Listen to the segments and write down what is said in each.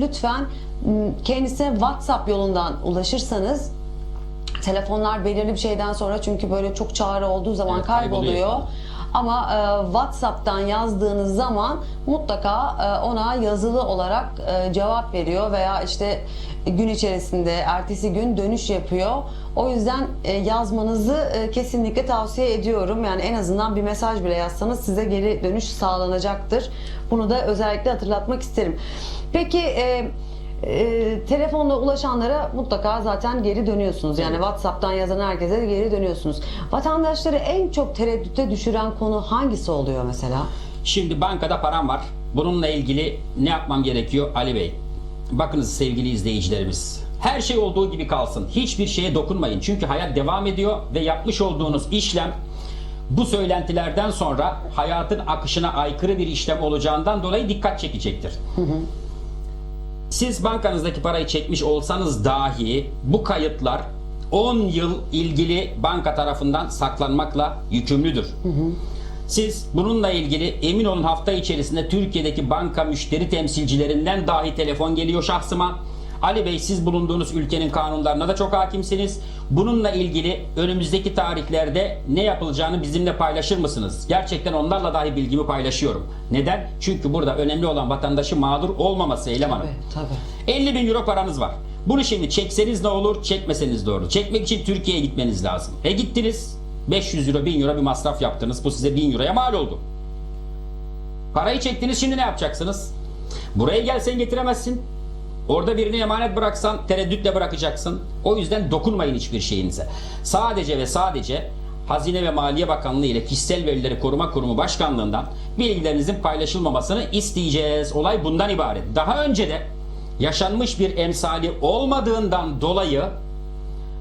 Lütfen m, kendisine WhatsApp yolundan ulaşırsanız telefonlar belirli bir şeyden sonra çünkü böyle çok çağrı olduğu zaman kayboluyor. kayboluyor. Ama e, WhatsApp'tan yazdığınız zaman mutlaka e, ona yazılı olarak e, cevap veriyor veya işte gün içerisinde ertesi gün dönüş yapıyor. O yüzden e, yazmanızı e, kesinlikle tavsiye ediyorum. Yani en azından bir mesaj bile yazsanız size geri dönüş sağlanacaktır. Bunu da özellikle hatırlatmak isterim. Peki e, e, telefonla ulaşanlara mutlaka zaten geri dönüyorsunuz. Yani WhatsApp'tan yazan herkese geri dönüyorsunuz. Vatandaşları en çok tereddüte düşüren konu hangisi oluyor mesela? Şimdi bankada param var. Bununla ilgili ne yapmam gerekiyor Ali Bey? Bakınız sevgili izleyicilerimiz. Her şey olduğu gibi kalsın. Hiçbir şeye dokunmayın. Çünkü hayat devam ediyor ve yapmış olduğunuz işlem bu söylentilerden sonra hayatın akışına aykırı bir işlem olacağından dolayı dikkat çekecektir. Siz bankanızdaki parayı çekmiş olsanız dahi bu kayıtlar 10 yıl ilgili banka tarafından saklanmakla yükümlüdür. Siz bununla ilgili emin olun hafta içerisinde Türkiye'deki banka müşteri temsilcilerinden dahi telefon geliyor şahsıma. Ali Bey siz bulunduğunuz ülkenin kanunlarına da çok hakimsiniz. Bununla ilgili önümüzdeki tarihlerde ne yapılacağını bizimle paylaşır mısınız? Gerçekten onlarla dahi bilgimi paylaşıyorum. Neden? Çünkü burada önemli olan vatandaşı mağdur olmaması Eylem Hanım. tabii. 50 bin euro paranız var. Bunu şimdi çekseniz ne olur, çekmeseniz de olur. Çekmek için Türkiye'ye gitmeniz lazım. E gittiniz, 500 euro, 1000 euro bir masraf yaptınız. Bu size 1000 euroya mal oldu. Parayı çektiniz, şimdi ne yapacaksınız? Buraya gelsen getiremezsin. Orada birini emanet bıraksan tereddütle bırakacaksın. O yüzden dokunmayın hiçbir şeyinize. Sadece ve sadece Hazine ve Maliye Bakanlığı ile Kişisel Verileri Koruma Kurumu Başkanlığından bilgilerinizin paylaşılmamasını isteyeceğiz. Olay bundan ibaret. Daha önce de yaşanmış bir emsali olmadığından dolayı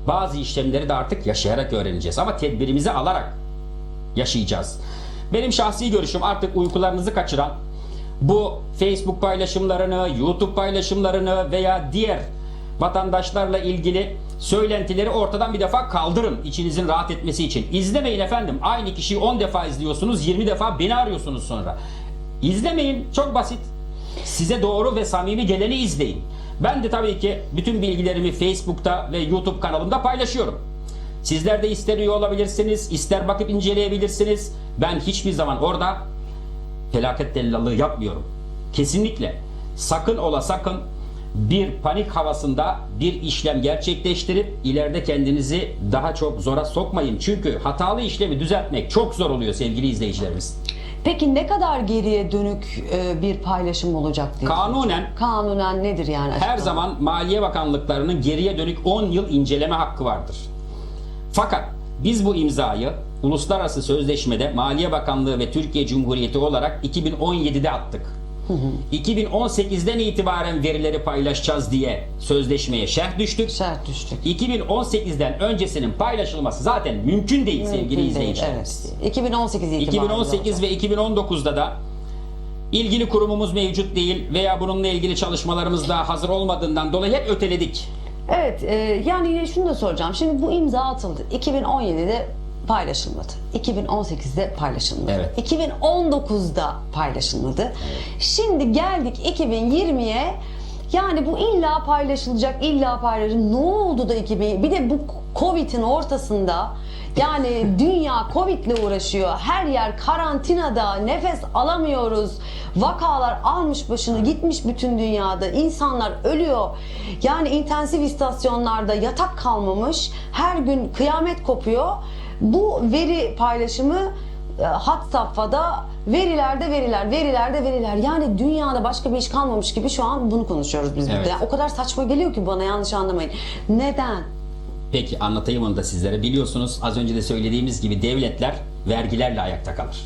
bazı işlemleri de artık yaşayarak öğreneceğiz. Ama tedbirimizi alarak yaşayacağız. Benim şahsi görüşüm artık uykularınızı kaçıran bu Facebook paylaşımlarını, YouTube paylaşımlarını veya diğer vatandaşlarla ilgili söylentileri ortadan bir defa kaldırın içinizin rahat etmesi için. İzlemeyin efendim. Aynı kişiyi 10 defa izliyorsunuz, 20 defa beni arıyorsunuz sonra. İzlemeyin. Çok basit. Size doğru ve samimi geleni izleyin. Ben de tabii ki bütün bilgilerimi Facebook'ta ve YouTube kanalımda paylaşıyorum. Sizler de ister üye olabilirsiniz, ister bakıp inceleyebilirsiniz. Ben hiçbir zaman orada felaket dellallığı yapmıyorum. Kesinlikle. Sakın ola sakın bir panik havasında bir işlem gerçekleştirip ileride kendinizi daha çok zora sokmayın. Çünkü hatalı işlemi düzeltmek çok zor oluyor sevgili izleyicilerimiz. Peki ne kadar geriye dönük e, bir paylaşım olacak diye? Kanunen Kanunen nedir yani? her açıklama? zaman Maliye Bakanlıklarının geriye dönük 10 yıl inceleme hakkı vardır. Fakat biz bu imzayı uluslararası sözleşmede Maliye Bakanlığı ve Türkiye Cumhuriyeti olarak 2017'de attık. 2018'den itibaren verileri paylaşacağız diye sözleşmeye şerh düştük. Şart düştük. 2018'den öncesinin paylaşılması zaten mümkün değil sevgili Mümkün değil, izleyicilerimiz. Evet. 2018 itibariyle 2018 olacak. ve 2019'da da ilgili kurumumuz mevcut değil veya bununla ilgili çalışmalarımız daha hazır olmadığından dolayı hep öteledik. Evet, e, yani yine şunu da soracağım. Şimdi bu imza atıldı. 2017'de paylaşılmadı. 2018'de paylaşılmadı. Evet. 2019'da paylaşılmadı. Şimdi geldik 2020'ye. Yani bu illa paylaşılacak, illa paylaşılacak. Ne oldu da 2000? Bir de bu Covid'in ortasında yani dünya Covid'le uğraşıyor. Her yer karantinada, nefes alamıyoruz. Vakalar almış başını gitmiş bütün dünyada. İnsanlar ölüyor. Yani intensif istasyonlarda yatak kalmamış. Her gün kıyamet kopuyor. Bu veri paylaşımı e, hat safhada verilerde veriler, verilerde veriler. Yani dünyada başka bir iş kalmamış gibi şu an bunu konuşuyoruz biz burada. Evet. Yani o kadar saçma geliyor ki bana yanlış anlamayın. Neden? Peki anlatayım onu da sizlere. Biliyorsunuz az önce de söylediğimiz gibi devletler vergilerle ayakta kalır.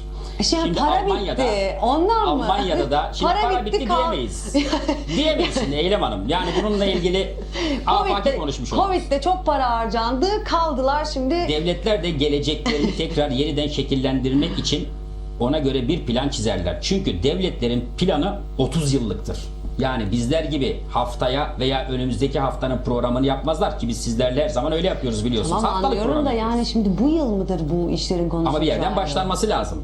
Şimdi, Şimdi para Almanya'da, bitti. Ondan mı? Almanya'da da şimdi para, bitti, kal- diyemeyiz. diyemeyiz şimdi Eylem Hanım. Yani bununla ilgili afaki konuşmuş oluruz. Covid'de çok para harcandı. Kaldılar şimdi. Devletler de geleceklerini tekrar yeniden şekillendirmek için ona göre bir plan çizerler. Çünkü devletlerin planı 30 yıllıktır. Yani bizler gibi haftaya veya önümüzdeki haftanın programını yapmazlar ki biz sizlerle her zaman öyle yapıyoruz biliyorsunuz. Tamam Haftalık anlıyorum da yani şimdi bu yıl mıdır bu işlerin konusu? Ama bir yerden başlanması lazım.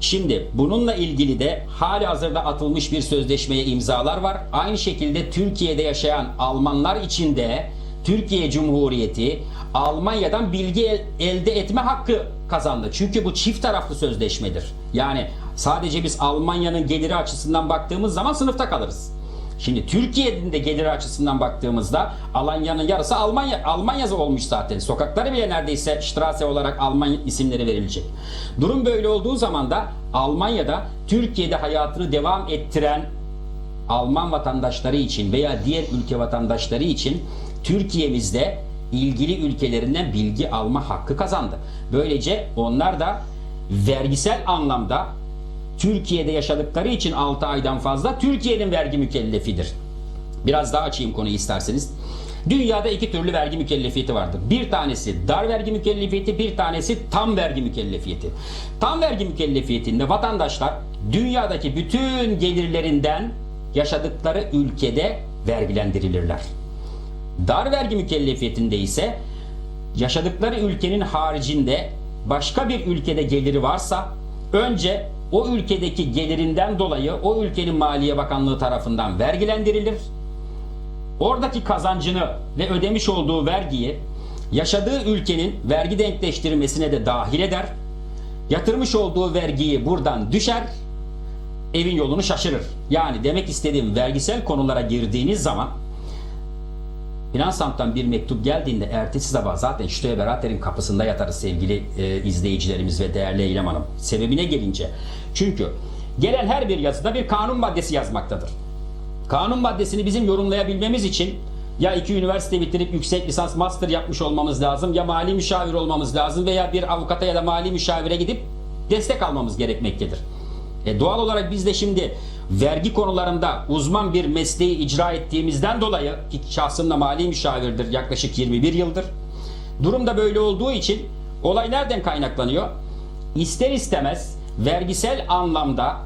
Şimdi bununla ilgili de hali hazırda atılmış bir sözleşmeye imzalar var. Aynı şekilde Türkiye'de yaşayan Almanlar için de Türkiye Cumhuriyeti Almanya'dan bilgi el- elde etme hakkı kazandı. Çünkü bu çift taraflı sözleşmedir. Yani sadece biz Almanya'nın geliri açısından baktığımız zaman sınıfta kalırız. Şimdi Türkiye'nin de geliri açısından baktığımızda Almanya'nın yarısı Almanya Almanya'sı olmuş zaten. Sokakları bile neredeyse Straße olarak Alman isimleri verilecek. Durum böyle olduğu zaman da Almanya'da Türkiye'de hayatını devam ettiren Alman vatandaşları için veya diğer ülke vatandaşları için Türkiye'mizde ilgili ülkelerinden bilgi alma hakkı kazandı. Böylece onlar da vergisel anlamda Türkiye'de yaşadıkları için 6 aydan fazla Türkiye'nin vergi mükellefidir. Biraz daha açayım konuyu isterseniz. Dünyada iki türlü vergi mükellefiyeti vardır. Bir tanesi dar vergi mükellefiyeti, bir tanesi tam vergi mükellefiyeti. Tam vergi mükellefiyetinde vatandaşlar dünyadaki bütün gelirlerinden yaşadıkları ülkede vergilendirilirler. Dar vergi mükellefiyetinde ise yaşadıkları ülkenin haricinde başka bir ülkede geliri varsa önce o ülkedeki gelirinden dolayı o ülkenin Maliye Bakanlığı tarafından vergilendirilir. Oradaki kazancını ve ödemiş olduğu vergiyi yaşadığı ülkenin vergi denkleştirmesine de dahil eder. Yatırmış olduğu vergiyi buradan düşer, evin yolunu şaşırır. Yani demek istediğim vergisel konulara girdiğiniz zaman Finansamt'tan bir mektup geldiğinde ertesi sabah zaten Steuer Berater'in kapısında yatarız sevgili e, izleyicilerimiz ve değerli Eylem Hanım. Sebebine gelince. Çünkü gelen her bir yazıda bir kanun maddesi yazmaktadır. Kanun maddesini bizim yorumlayabilmemiz için ya iki üniversite bitirip yüksek lisans master yapmış olmamız lazım ya mali müşavir olmamız lazım veya bir avukata ya da mali müşavire gidip destek almamız gerekmektedir. E doğal olarak biz de şimdi vergi konularında uzman bir mesleği icra ettiğimizden dolayı ki şahsım da mali müşavirdir yaklaşık 21 yıldır. Durum da böyle olduğu için olay nereden kaynaklanıyor? İster istemez vergisel anlamda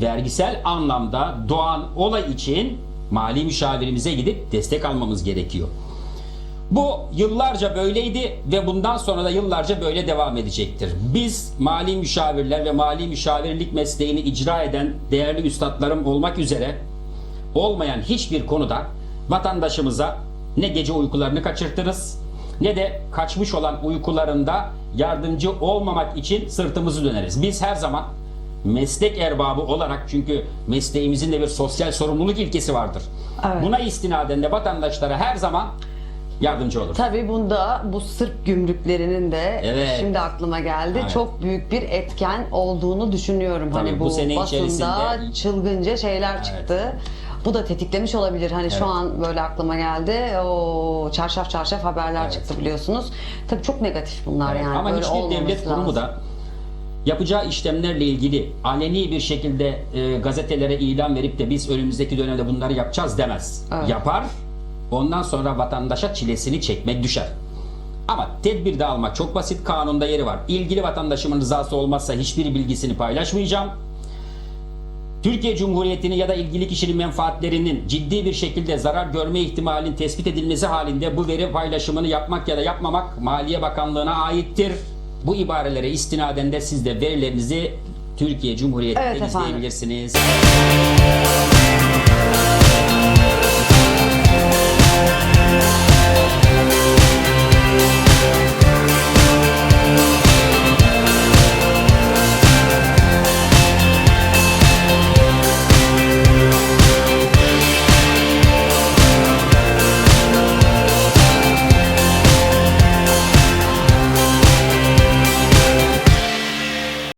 vergisel anlamda doğan olay için mali müşavirimize gidip destek almamız gerekiyor. Bu yıllarca böyleydi ve bundan sonra da yıllarca böyle devam edecektir. Biz mali müşavirler ve mali müşavirlik mesleğini icra eden değerli üstadlarım olmak üzere olmayan hiçbir konuda vatandaşımıza ne gece uykularını kaçırtırız ne de kaçmış olan uykularında yardımcı olmamak için sırtımızı döneriz. Biz her zaman meslek erbabı olarak çünkü mesleğimizin de bir sosyal sorumluluk ilkesi vardır. Evet. Buna istinaden de vatandaşlara her zaman yardımcı olur. Tabii bunda bu Sırp gümrüklerinin de Evet. şimdi aklıma geldi. Evet. Çok büyük bir etken olduğunu düşünüyorum. Tabii hani bu bu, sene basında içerisinde- çılgınca şeyler çıktı. Bu da tetiklemiş olabilir. Hani Evet. şu an böyle aklıma geldi. O çarşaf çarşaf haberler Evet. çıktı biliyorsunuz. Tabii çok negatif bunlar Evet, yani. Ama böyle hiçbir olmaması devlet kurumu lazım. da yapacağı işlemlerle ilgili aleni bir şekilde e, gazetelere ilan verip de biz önümüzdeki dönemde bunları yapacağız demez. Evet. Yapar. Ondan sonra vatandaşa çilesini çekmek düşer. Ama tedbir de almak çok basit. Kanunda yeri var. İlgili vatandaşımın rızası olmazsa hiçbir bilgisini paylaşmayacağım. Türkiye Cumhuriyeti'nin ya da ilgili kişinin menfaatlerinin ciddi bir şekilde zarar görme ihtimalinin tespit edilmesi halinde bu veri paylaşımını yapmak ya da yapmamak Maliye Bakanlığı'na aittir. Bu ibarelere istinaden de siz de verilerinizi Türkiye Cumhuriyeti'nde Evet efendim. izleyebilirsiniz. Música